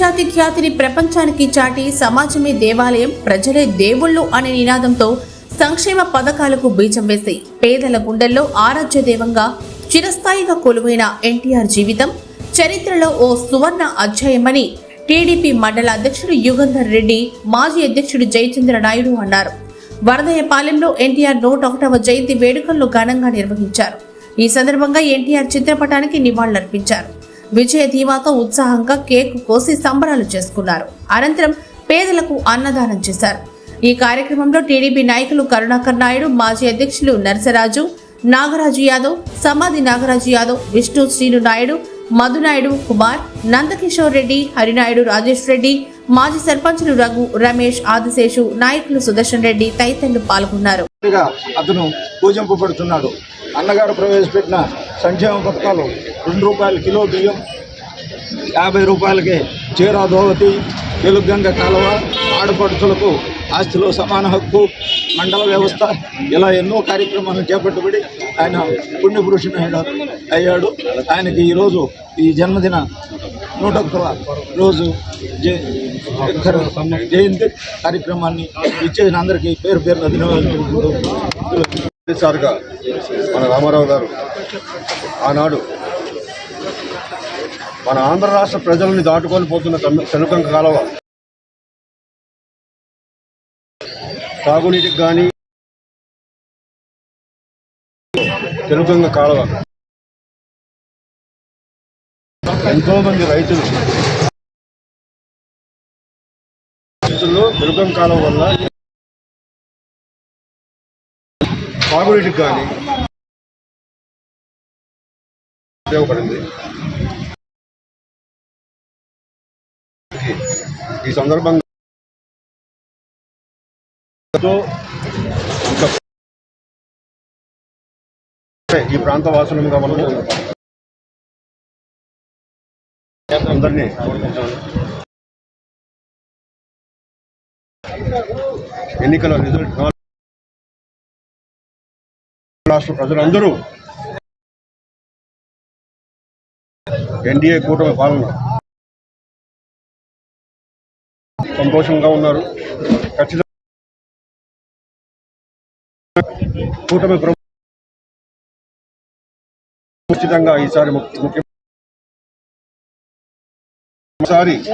జాతి ఖ్యాతిని ప్రపంచానికి చాటి సమాజమే దేవాలయం ప్రజలే దేవుళ్ళు అనే నినాదంతో సంక్షేమ పథకాలకు బీజం వేసి పేదల గుండెల్లో ఆరాధ్య దేవంగా చిరస్థాయిగా కొలువైన ఎన్టీఆర్ జీవితం చరిత్రలో ఓ సువర్ణ అధ్యాయమని టీడీపీ మండల అధ్యక్షుడు యుగంధర్ రెడ్డి మాజీ అధ్యక్షుడు జయచంద్ర నాయుడు అన్నారు. వరదయపాలెంలో ఎన్టీఆర్ నూట ఒకటవ జయంతి వేడుకలను ఘనంగా నిర్వహించారు. ఈ సందర్భంగా ఎన్టీఆర్ చిత్రపటానికి నివాళులర్పించారు. విజయ ధీమాతో ఉత్సాహంగా కేక్ కోసి సంబరాలు చేసుకున్నారు. అనంతరం పేదలకు అన్నదానం చేశారు. ఈ కార్యక్రమంలో టీడీపీ నాయకులు కరుణాకర్ నాయుడు మాజీ అధ్యక్షులు నరసరాజు నాగరాజు యాదవ్ సమాధి నాగరాజు యాదవ్ విష్ణు శ్రీను నాయుడు మధునాయుడు కుమార్ నందకిషోర్ రెడ్డి హరినాయుడు రాజేష్ రెడ్డి మాజీ సర్పంచులు రఘు రమేష్ ఆదిశేషు నాయకులు సుదర్శన్ రెడ్డి తదితరులు పాల్గొన్నారు. అతను పూజింపబడుతున్నాడు అన్నగారు ప్రవేశపెట్టిన సంక్షేమ పథకాలు రెండు రూపాయల కిలో బియ్యం యాభై రూపాయలకి చీరా దోవతి వెలుగంగ కాలువ ఆడపడుచులకు ఆస్తిలో సమాన హక్కు మండల వ్యవస్థ ఇలా ఎన్నో కార్యక్రమాలను చేపట్టబడి ఆయన పుణ్యపురుషుని అయ్యాడు అయ్యాడు. ఆయనకి ఈరోజు ఈ జన్మదిన నూట ఒక్కవ రోజు జయ జయంతి కార్యక్రమాన్ని ఇచ్చేసిన అందరికీ పేరు పేరున ధన్యవాదాలు మన రామారావు గారు ఆనాడు మన ఆంధ్ర రాష్ట్ర ప్రజల్ని దాటుకొని పోతున్న తమ్మి- చెనుకంక కాలువ. తాగునీటికి కానీ చెనుకంక కాలువ. ఎంతో మంది రైతులు రైతుల్లో శనుకం కాలువ వల్ల తాగునీటికి కానీ ఉపయోగపడింది. ఈ సందర్భంగా ఈ ప్రాంత వాసులుగా మనము అందరినీ ఎన్నికల రిజల్ట్ రాష్ట్ర ప్రజలందరూ ఎన్డీఏ కూటమి పాలన. సంతోషంగా ఉన్నారు. ఖచ్చితంగా కూటమి ప్రభుత్వం ఖచ్చితంగా ఈసారి ముఖ్య ఈసారి